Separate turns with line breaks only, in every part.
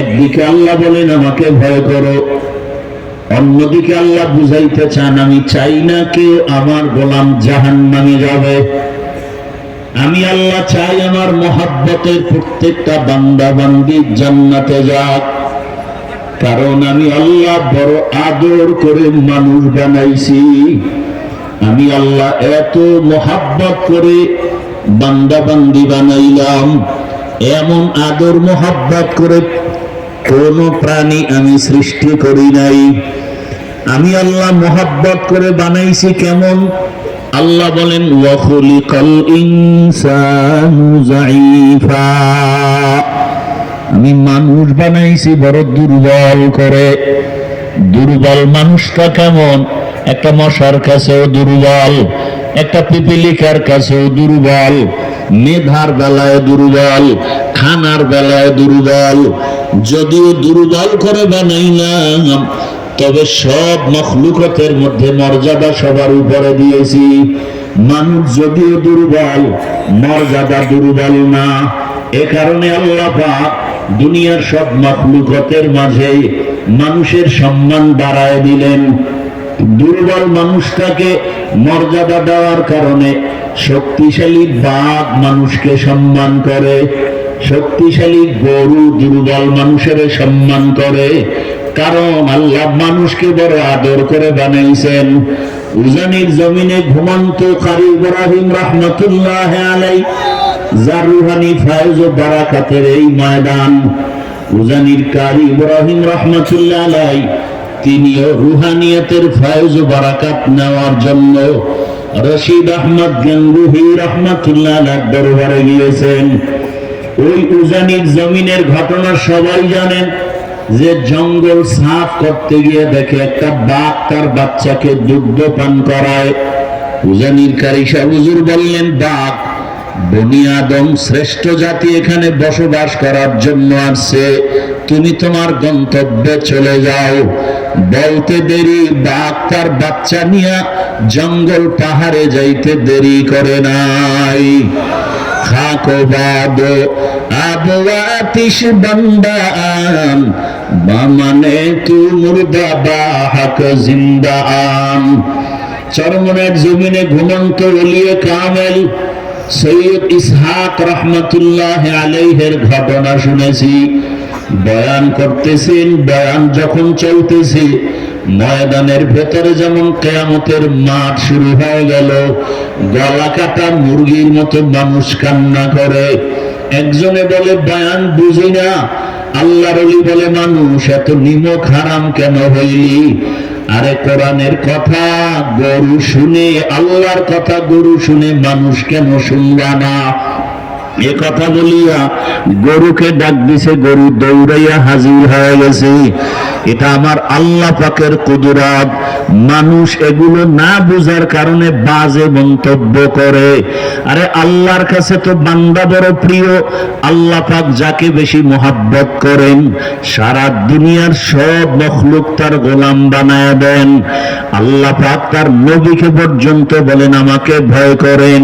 একদিকে আল্লাহ বলেন, আমাকে ভয় করো। অন্যদিকে আল্লাহ বুঝাইতে চান, আমি চাই না কেউ আমার গোলাম জাহান নামে যাবে। আমি আল্লাহ চাই আমার মহাব্বতের প্রত্যেকটা বান্দা বান্দি জান্নাতে যাক। কারণ আমি আল্লাহ বড় আদর করে মানুষ বানাইছি। আমি আল্লাহ এত মহাব্বত করে বান্দা বান্দি বানাইলাম। এমন আদর মহাব্বত করে কোন প্রাণী আমি সৃষ্টি করি নাই। আমি আল্লাহ মহাব্বত করে বানাইছি কেমন? আল্লাহ বলেন ওয়াখুলিকাল ইনসানু আমি মানুষ বানাইছি, বড় দুর্বল করে। দুর্বল মানুষটা কেমন? একটা মশার কাছেও দুর্বল, একটা পিপিলিকার কাছেও দুর্বল, মেধার বেলায় দুর্বল, খানার বেলায় দুর্বল। যদিও দুর্বল করে বানাইলাম তবে সব মখলুকতের মধ্যে মর্যাদা সবার উপরে দিয়েছি। মানুষ যদিও দুর্বল, মর্যাদা দুর্বল না। এ কারণে আল্লাহ দুনিয়ার সব মখলুকতের মাঝে মানুষের সম্মান বাড়ায় দিলেন। দুর্বল মানুষটাকে মর্যাদা দেওয়ার কারণে শক্তিশালী বাঘ মানুষকে সম্মান করে, শক্তিশালী গরু দুর্বল মানুষের সম্মান করে। কারণ আল্লাহ মানুষকে বড় আদর করে বানাইছেন। উজানির জমিনে ঘুমন্ত কারি ইব্রাহিম রহমতুল্লাহ আলাই যার ফায়জ ও বারাকাতের এই ময়দান। উজানির কারি ইব্রাহিম রহমতুল্লাহ আলাই তিনিও রুহানিয়তের ফায়জ বারাকাত নেওয়ার জন্য রশিদ আহমদ গঙ্গুহি রহমতুল্লাহ দরবারে গিয়েছেন। ওই উজানির জমিনের ঘটনা সবাই জানেন যে জঙ্গল সাফ করতে গিয়ে দেখে একটা বাঘ তার বাচ্চাকে দুগ্ধ পান করায়। উজানির কারিসা হুজুর বললেন, বাঘ বনি আদম শ্রেষ্ঠ জাতি এখানে বসবাস করার জন্য আসছে। তুমি তোমার গন্তব্যে চলে যাও। বলতে দেরি বাঘ তার বাচ্চা নিয়ে জঙ্গল পাহাড়ে যাইতে দেরি করে নাই। খাকো বাদ আবওয়াতিশ বন্দান, বামানে তু মুর্দা বাহাক জিন্দা আম চরমনের জমিনে ঘুমন্ত ওলিয়ে কামেল সৈয়দ ইসহাক রহমতুল্লাহ আলাইহের ঘটনা শুনেছি। বয়ান করতেছেন, বয়ান যখন চলতেছে, ময়দানের ভেতরে যেমন কেয়ামতের মাঠ শুরু হয়ে গেল, গলা কাটা মুরগির মতো মানুষ কান্না করে। একজনে বলে, বয়ান বুঝি না। আল্লাহর বলে, মানুষ, এত নিমক হারাম কেন হইলি? আরে কোরআনের কথা, গরু শুনে, আল্লাহর কথা গরু শুনে মানুষ কেন শুনবা না? এ কথা বলিয়া গরুকে ডাক দিছে, গরু দৌড়াইয়া হাজির হয়ে গেছে। এটা আমার আল্লাহ পাকের কুদরাত। মানুষ এগুলো না বুঝার কারণে বাজে মন্তব্য করে। আরে আল্লাহর কাছে তো বান্দা বড় প্রিয়। আল্লাহ পাক যাকে বেশি মোহাব্বত করেন, সারা দুনিয়ার সব মখলুক তার গোলাম বানায় দেন। আল্লাহ পাক তার নবীকে পর্যন্ত বলেন, আমাকে ভয় করেন।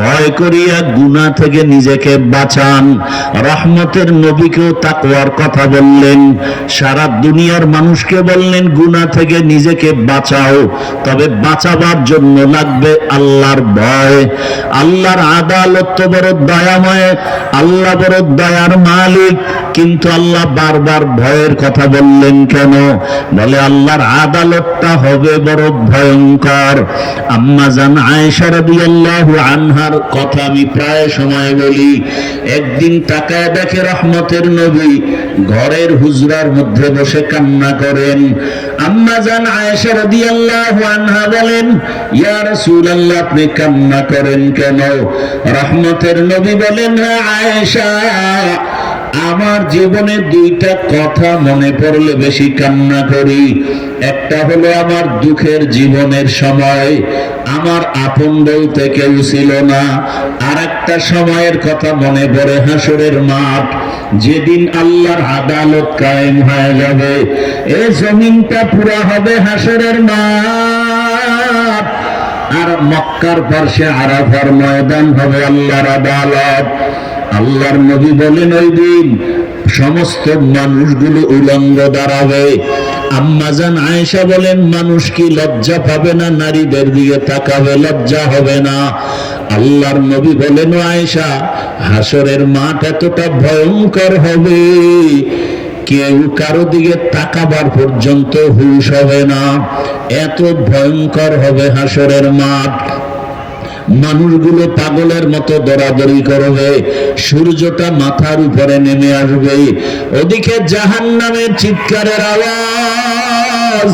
ভয় করিয়া গুনাহ থেকে নিজেকে বাঁচান। রহমতের নবীকেও তাকওয়ার কথা বললেন। সারা দুনিয়ার মানুষকে বললেন, গুনাহ থেকে নিজেকে বাঁচাও। তবে বাঁচাবার জন্য লাগবে আল্লাহর ভয়। আল্লাহর আদালত তো বড় দয়াময়, আল্লাহ বড় দয়ার মালিক। কিন্তু আল্লাহ বারবার ভয়ের কথা বললেন কেন? বলে, আল্লাহর আদালতটা হবে বড় ভয়ঙ্কর। আম্মা জান আয়েশা রাদিয়াল্লাহু আনহার কথা আমি প্রায় সময় বলি একদিন তাকায় দেখে রহমতের নবী ঘরের হুজরার মধ্যে বসে কান্না করেন। আম্মা জান আয়েশা রাদিয়াল্লাহু আনহা বলেন, ইয়া রাসূলুল্লাহ, আপনি কান্না করেন কেন? রহমতের নবী বলেন হ্যাঁ আয়েশা আমার জীবনে দুইটা কথা মনে পড়লে বেশি কান্না করি। একটা হলো আমার দুঃখের জীবনের সময়, আমার আপন বলতে কেউ ছিল না। আর একটা সময়ের কথা মনে পড়ে হাসরের মাঠ, যেদিন আল্লাহর আদালত কায়েম হয়ে যাবে। এ জমিনটা পুরা হবে হাসরের মাঠ, আর মক্কার পার্শ্বে আরাফার ময়দান হবে আল্লাহর আদালত। আল্লাহর নবী বলেন, ওই দিন সমস্ত মানুষগুলো উলঙ্গ দাঁড়াবে আম্মাজান আয়েশা বলেন, মানুষ কি লজ্জা পাবে না? নারীদের দিকে তাকাবে, লজ্জা হবে না। আল্লাহর নবী বলেন, "ও আয়েশা, হাসরের মাঠ এতটা ভয়ঙ্কর হবে। কেউ কারও দিকে তাকাবার পর্যন্ত হুশ হবে না। এত ভয়ঙ্কর হবে হাসরের মাঠ। মানুষগুলো পাগলের মতো দরাদরি করবে সূর্যটা মাথার উপরে নেমে আসবে। ওদিকে জাহান নামের চিৎকারের আওয়াজ,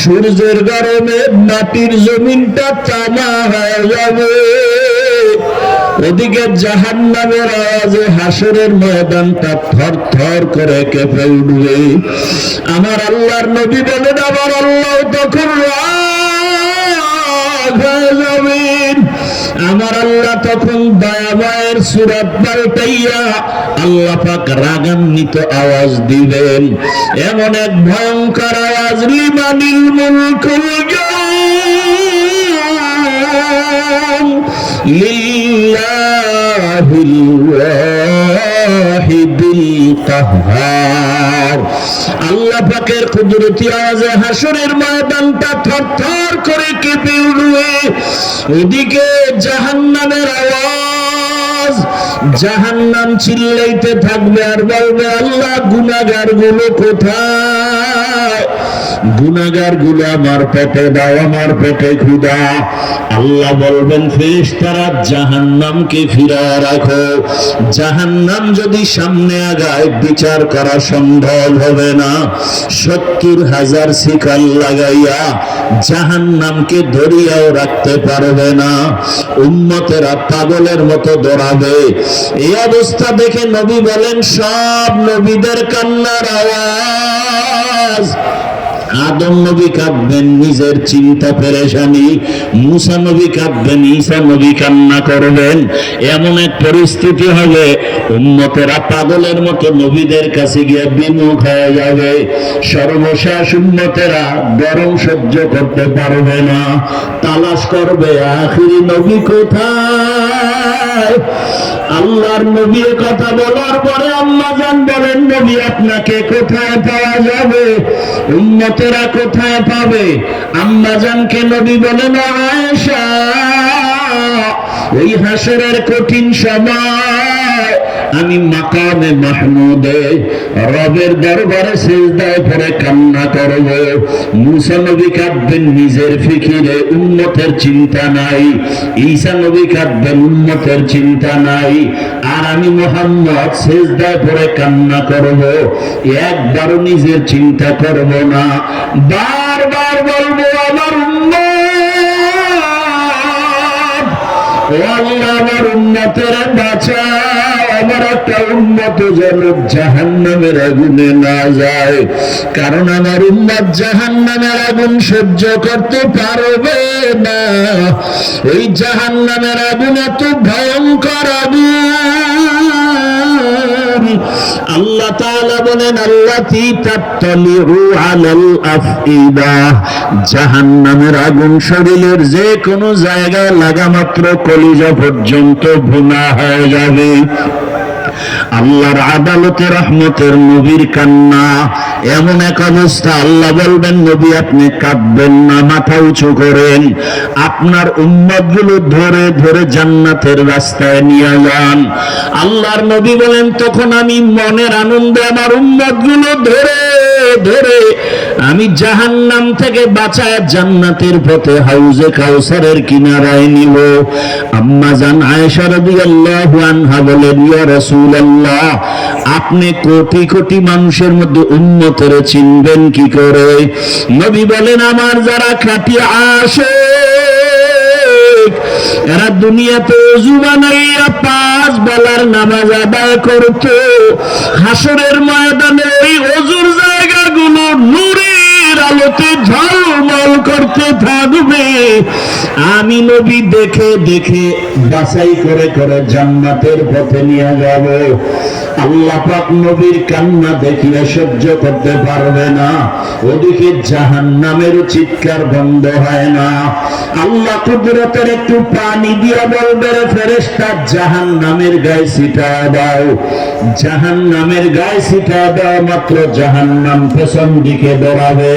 সূর্যের গরমে মাটির জমিনটা তামা হয়ে যাবে। ওদিকে জাহান নামের আওয়াজে হাসরের ময়দানটা থর থর করে কেঁপে উঠবে। আমার আল্লাহর নবী বলেন, আমার আল্লাহ তখন রাগ আমার আল্লাহ তখন দয়াময়ের সুরত পাল্টাইয়া আল্লাহ রাগান্বিত আওয়াজ দিবেন। এমন এক ভয়ঙ্কর আওয়াজ লিমানিল মুলকুল জাম লিল্লাহিল ওয়াহিদিল কাহ্হার আল্লাহ পাকের কুদরতি আওয়াজে হাসরের ময়দানটা থরথর করে কেঁপে উঠবে। ওদিকে জাহান্নামের আওয়াজ, জাহান্নাম চিল্লাইতে থাকবে আর বলবে, আল্লাহ গুনাগারগুলো কোথায়? গুনাগারগুলো আমার পেটে দাও, আমার পেটে ক্ষুদা আল্লাহ বলবেন ফেস তারা জাহান্নামকে ফিরা রাখো। জাহান্নাম যদি সামনে আগায়, বিচার করা সম্ভব হবে না। সত্তর হাজার শিকাল লাগাইয়া জাহান্নামকে ধরিয়াও রাখতে পারবে না। উম্মতেরা পাগলের মতো দৌড়াবে। এই অবস্থা দেখে নবী বলেন, সব নবীদের কান্নার আওয়াজ। আদম নবী কাঁদবেন, নিজের চিন্তা পেরেশানি। মুসা নবী কাঁদবেন, ঈসা নবী কান্না করবেন। এমন এক পরিস্থিতি হবে, উম্মতেরা পাগলের মতো নবীদের কাছে গিয়ে বিমুখ হয়ে যাবে। সর্বশেষ উম্মতেরা গরম সহ্য করতে পারবে না। তালাশ করবে, আখিরি নবী কোথায়? আল্লাহর নবী কথা বলার পরে আল্লাহ জান বলেন নবী আপনাকে কোথায় পাওয়া যাবে? উন্নতেরা কোথায় পাবে? আম্মা জানকে নবী বলেন আয়েশা, ওই হাসরের কঠিন সময় আমি মাকামে মাহমুদে রবের দরবারে সেজদায় পরে কান্না করব। মুসা নবী কাঁদবেন নিজের ফিকিরে উন্নতের চিন্তা নাই। ঈসা নবী কাঁদবেন উন্নতের চিন্তা নাই। আর আমি মোহাম্মদ সেজদায় পরে কান্না করব। একবারও নিজের চিন্তা করব না। বারবার বলব, আমার উম্মত আমার উন্নতের বাঁচাও আমার একটা উন্নত যেন জাহান্নামের আগুনে না যায়। কারণ আমার উন্নত জাহান্নামের আগুন সহ্য করতে পারবে না। এই জাহান্নামের আগুন এত ভয়ঙ্কর আগুন। আল্লাহ তাআলা বলেন আল্লাতি তাত্তালিউ আলাল আফইদা, জাহান্নামের আগুন শরীরের যে কোনো জায়গায় লাগা মাত্র কলিজা পর্যন্ত ভুনা হয়ে যাবে। আল্লাহর আদালতে রহমতের নবীর কান্না। এমন এক অবস্থা আল্লাহ বলবেন, নবী, আপনি কাঁদবেন না, মাথা উঁচু করেন। আপনার উম্মতগুলো ধরে ধরে জান্নাতের রাস্তায় নিয়ে যান। আল্লাহর নবী বলেন, তখন আমি মনের আনন্দে আমার উম্মতগুলো ধরে ধরে আমি জাহান্নাম থেকে বাঁচায় জান্নাতের পথে হাউজে কাউসারের কিনারায় নিব। আম্মা জান আয়েশা রাদিয়াল্লাহু আনহা বলেন, ইয়া রাসূলুল্লাহ, আপনি কোটি কোটি মানুষের মধ্যে উম্মতের চিনবেন কি করে? নবী বলেন, আমার যারা খাঁটি আসে এরা দুনিয়াতে অজু বানাইয়া পাঁচ বেলার নামাজ আদায় করত। হাসরের ময়দানে ওই অজুর আলোতে করতে থাকবে। আমি নবী দেখে দেখে, বাছাই করে করে জান্নাতের পথে নিয়ে যাব। আল্লাহ পাক নবীর কান্না দেখিয়ে সহ্য করতে পারবে না। ওদিকে জাহান নামের চিৎকার বন্ধ হয় না। আল্লাহ কুদরতের একটু পানি দিয়ে বলবে ফেরেস্তা জাহান নামের গায়ে ছিটা দাও। জাহান নামের গায়ে ছিটা দাও, মাত্র জাহান নাম পেছন দিকে দৌড়াবে।